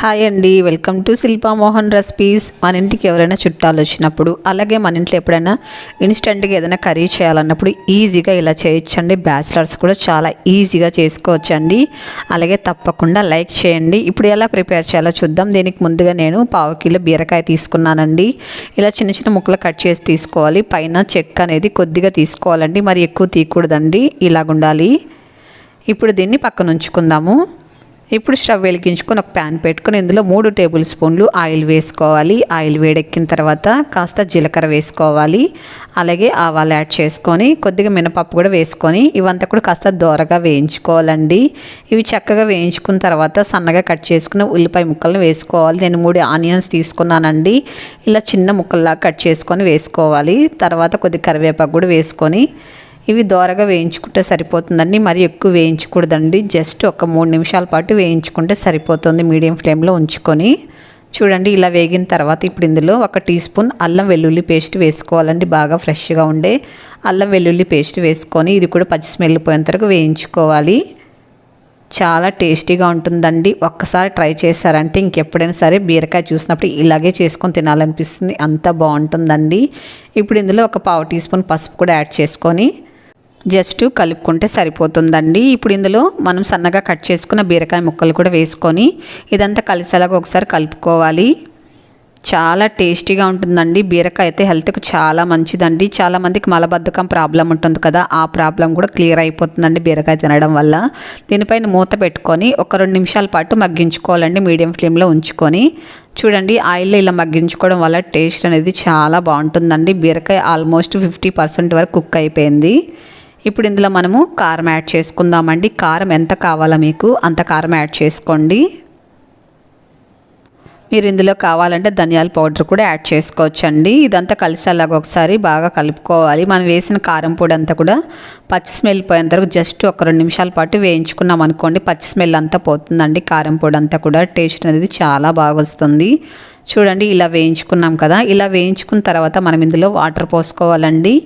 Hi అండి welcome to Shilpa Mohan recipes. మన ఇంటికి ఎవరైనా చుట్టాలు వచ్చినప్పుడు అలాగే మన ఇంట్లో ఎప్పుడైనా ఇన్స్టెంట్గా ఏదైనా కర్రీ చేయాలన్నప్పుడు ఈజీగా ఇలా చేయొచ్చండి. బ్యాచిలర్స్ కూడా చాలా ఈజీగా చేసుకోవచ్చండి. అలాగే తప్పకుండా లైక్ చేయండి. ఇప్పుడు ఎలా ప్రిపేర్ చేయాలో చూద్దాం. దీనికి ముందుగా నేను పావు కిలో బీరకాయ తీసుకున్నానండి. ఇలా చిన్న చిన్న ముక్కలు కట్ చేసి తీసుకోవాలి. పైన చెక్క అనేది కొద్దిగా తీసుకోవాలండి. మరి ఎక్కువ తీయకూడదండి. ఇలాగుండాలి. ఇప్పుడు దీన్ని పక్కన ఉంచుకుందాము. ఇప్పుడు స్టవ్ వెలిగించుకొని ఒక ప్యాన్ పెట్టుకొని ఇందులో మూడు టేబుల్ స్పూన్లు ఆయిల్ వేసుకోవాలి. ఆయిల్ వేడెక్కిన తర్వాత కాస్త జీలకర్ర వేసుకోవాలి. అలాగే ఆవాలు యాడ్ చేసుకొని కొద్దిగా మినపప్పు కూడా వేసుకొని ఇవంతా కూడా కాస్త దోరగా వేయించుకోవాలండి. ఇవి చక్కగా వేయించుకున్న తర్వాత సన్నగా కట్ చేసుకున్న ఉల్లిపాయ ముక్కలను వేసుకోవాలి. నేను మూడు ఆనియన్స్ తీసుకున్నానండి. ఇలా చిన్న ముక్కల్లా కట్ చేసుకొని వేసుకోవాలి. తర్వాత కొద్ది కరివేపాకు కూడా వేసుకొని ఇవి దోరగా వేయించుకుంటే సరిపోతుందండి మరి ఎక్కువ వేయించకూడదండి. జస్ట్ ఒక మూడు నిమిషాల పాటు వేయించుకుంటే సరిపోతుంది మీడియం ఫ్లేమ్లో ఉంచుకొని. చూడండి ఇలా వేగిన తర్వాత ఇప్పుడు ఇందులో ఒక టీ స్పూన్ అల్లం వెల్లుల్లి పేస్ట్ వేసుకోవాలండి బాగా ఫ్రెష్గా ఉండే అల్లం వెల్లుల్లి పేస్ట్ వేసుకొని ఇది కూడా పచ్చి స్మెల్ పోయేంత వరకు వేయించుకోవాలి. చాలా టేస్టీగా ఉంటుందండి. ఒక్కసారి ట్రై చేశారంటే ఇంకెప్పుడైనా సరే బీరకాయ చూసినప్పుడు ఇలాగే చేసుకొని తినాలనిపిస్తుంది. అంత బాగుంటుందండి. ఇప్పుడు ఇందులో ఒక పావు టీ స్పూన్ పసుపు కూడా యాడ్ చేసుకొని జస్ట్ కలుపుకుంటే సరిపోతుందండి. ఇప్పుడు ఇందులో మనం సన్నగా కట్ చేసుకున్న బీరకాయ ముక్కలు కూడా వేసుకొని ఇదంతా కలిసేలాగా ఒకసారి కలుపుకోవాలి. చాలా టేస్టీగా ఉంటుందండి. బీరకాయ అయితే హెల్త్కి చాలా మంచిదండి. చాలామందికి మలబద్ధకం ప్రాబ్లం ఉంటుంది కదా ఆ ప్రాబ్లం కూడా క్లియర్ అయిపోతుందండి బీరకాయ తినడం వల్ల. దీనిపైన మూత పెట్టుకొని ఒక రెండు నిమిషాల పాటు మగ్గించుకోవాలండి మీడియం ఫ్లేమ్లో ఉంచుకొని. చూడండి ఆయిల్లో ఇలా మగ్గించుకోవడం వల్ల టేస్ట్ అనేది చాలా బాగుంటుందండి. బీరకాయ ఆల్మోస్ట్ ఫిఫ్టీ పర్సెంట్ వరకు కుక్ అయిపోయింది. ఇప్పుడు ఇందులో మనము కారం యాడ్ చేసుకుందామండి. కారం ఎంత కావాలో మీకు? అంత కారం యాడ్ చేసుకోండి. మీరు ఇందులో కావాలంటే ధనియాల పౌడర్ కూడా యాడ్ చేసుకోవచ్చండి. ఇదంతా కలిసేలాగా ఒకసారి బాగా కలుపుకోవాలి. మనం వేసిన కారం పొడి అంతా కూడా పచ్చి స్మెల్ పోయేంత వరకు జస్ట్ ఒక రెండు నిమిషాల పాటు వేయించుకున్నాం అనుకోండి పచ్చి స్మెల్ అంతా పోతుందండి. కారం పొడి అంతా కూడా టేస్ట్ అనేది చాలా బాగా వస్తుంది. చూడండి ఇలా వేయించుకున్నాం కదా. ఇలా వేయించుకున్న తర్వాత మనం ఇందులో వాటర్ పోసుకోవాలండి.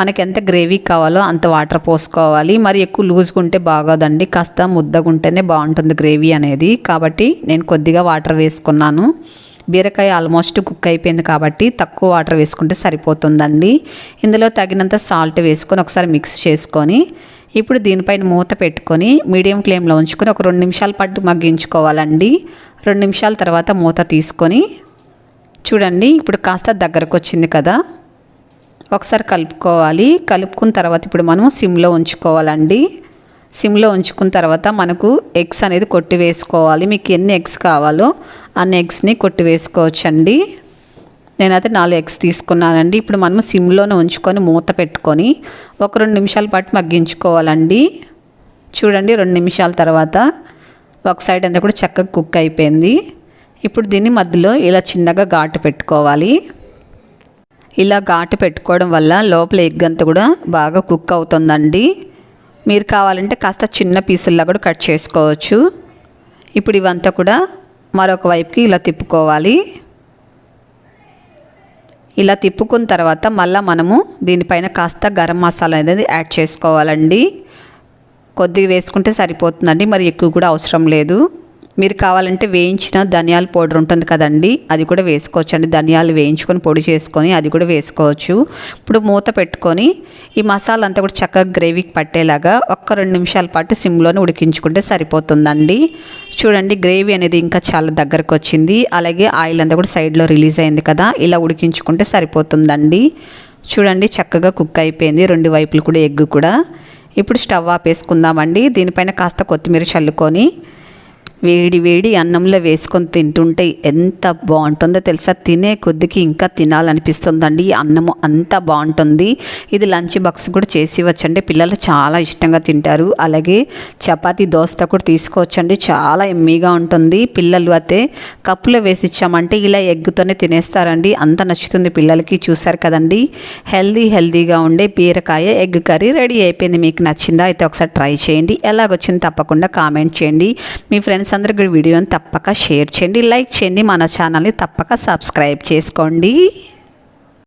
మనకి ఎంత గ్రేవీ కావాలో అంత వాటర్ పోసుకోవాలి. మరి ఎక్కువ లూజ్గా ఉంటే బాగోదండి. కాస్త ముద్దగుంటేనే బాగుంటుంది గ్రేవీ అనేది. కాబట్టి నేను కొద్దిగా వాటర్ వేసుకున్నాను. బీరకాయ ఆల్మోస్ట్ కుక్ అయిపోయింది కాబట్టి తక్కువ వాటర్ వేసుకుంటే సరిపోతుందండి. ఇందులో తగినంత సాల్ట్ వేసుకొని ఒకసారి మిక్స్ చేసుకొని ఇప్పుడు దీనిపైన మూత పెట్టుకొని మీడియం ఫ్లేమ్లో ఉంచుకొని ఒక రెండు నిమిషాల పాటు మగ్గించుకోవాలండి. రెండు నిమిషాల తర్వాత మూత తీసుకొని చూడండి ఇప్పుడు కాస్త దగ్గరకు వచ్చింది కదా. ఒకసారి కలుపుకోవాలి. కలుపుకున్న తర్వాత ఇప్పుడు మనం సిమ్లో ఉంచుకోవాలండి. సిమ్లో ఉంచుకున్న తర్వాత మనకు ఎగ్స్ అనేది కొట్టి వేసుకోవాలి మీకు ఎన్ని ఎగ్స్ కావాలో అన్ని ఎగ్స్ని కొట్టి వేసుకోవచ్చండి నేనైతే నాలుగు ఎగ్స్ తీసుకున్నానండి. ఇప్పుడు మనం సిమ్లోనే ఉంచుకొని మూత పెట్టుకొని ఒక రెండు నిమిషాల పాటు మగ్గించుకోవాలండి. చూడండి రెండు నిమిషాల తర్వాత ఒక సైడ్ అంతా కూడా చక్కగా కుక్ అయిపోయింది. ఇప్పుడు దీన్ని మధ్యలో ఇలా చిన్నగా ఘాటు పెట్టుకోవాలి. ఇలా ఘాటు పెట్టుకోవడం వల్ల లోపల ఎగ్ అంతా కూడా బాగా కుక్ అవుతుందండి. మీరు కావాలంటే కాస్త చిన్న పీసుల్లా కూడా కట్ చేసుకోవచ్చు. ఇప్పుడు ఇవంతా కూడా మరొక వైపుకి ఇలా తిప్పుకోవాలి. ఇలా తిప్పుకున్న తర్వాత మళ్ళీ మనము దీనిపైన కాస్త గరం మసాలా అనేది యాడ్ చేసుకోవాలండి. కొద్దిగా వేసుకుంటే సరిపోతుందండి మరి ఎక్కువ కూడా అవసరం లేదు. మీరు కావాలంటే వేయించిన ధనియాల పౌడర్ ఉంటుంది కదండి అది కూడా వేసుకోవచ్చు. అండి ధనియాలు వేయించుకొని పొడి చేసుకొని అది కూడా వేసుకోవచ్చు. ఇప్పుడు మూత పెట్టుకొని ఈ మసాలా అంతా కూడా చక్కగా గ్రేవీకి పట్టేలాగా ఒక్క రెండు నిమిషాల పాటు సిమ్లోనే ఉడికించుకుంటే సరిపోతుందండి. చూడండి గ్రేవీ అనేది ఇంకా చాలా దగ్గరకు వచ్చింది. అలాగే ఆయిల్ అంతా కూడా సైడ్లో రిలీజ్ అయింది కదా ఇలా ఉడికించుకుంటే సరిపోతుందండి. చూడండి చక్కగా కుక్ అయిపోయింది. రెండు వైపులు కూడా ఎగ్ కూడా. ఇప్పుడు స్టవ్ ఆపేసుకుందామండి. దీనిపైన కాస్త కొత్తిమీర చల్లుకొని వేడి వేడి అన్నంలో వేసుకొని తింటుంటే ఎంత బాగుంటుందో తెలుసా? తినే కొద్దికి ఇంకా తినాలనిపిస్తుందండి. ఈ అన్నము అంత బాగుంటుంది. ఇది లంచ్ బాక్స్ కూడా చేసి ఇవ్వచ్చండి. పిల్లలు చాలా ఇష్టంగా తింటారు. అలాగే చపాతీ దోశ కూడా తీసుకోవచ్చండి. చాలా ఎమ్మీగా ఉంటుంది. పిల్లలు అయితే కప్పులో వేసి ఇచ్చామంటే ఇలా ఎగ్గుతోనే తినేస్తారండి. అంత నచ్చుతుంది పిల్లలకి. చూసారు కదండి? హెల్దీ హెల్దీగా ఉండే బీరకాయ ఎగ్ కర్రీ రెడీ అయిపోయింది. మీకు నచ్చిందా అయితే ఒకసారి ట్రై చేయండి. ఎలాగొచ్చింది తప్పకుండా కామెంట్ చేయండి. మీ ఫ్రెండ్స్ ఫ్రెండ్స్ అందరికీ వీడియోని తప్పక షేర్ చేయండి లైక్ చేయండి మన ఛానల్ని తప్పక సబ్స్క్రైబ్ చేసుకోండి.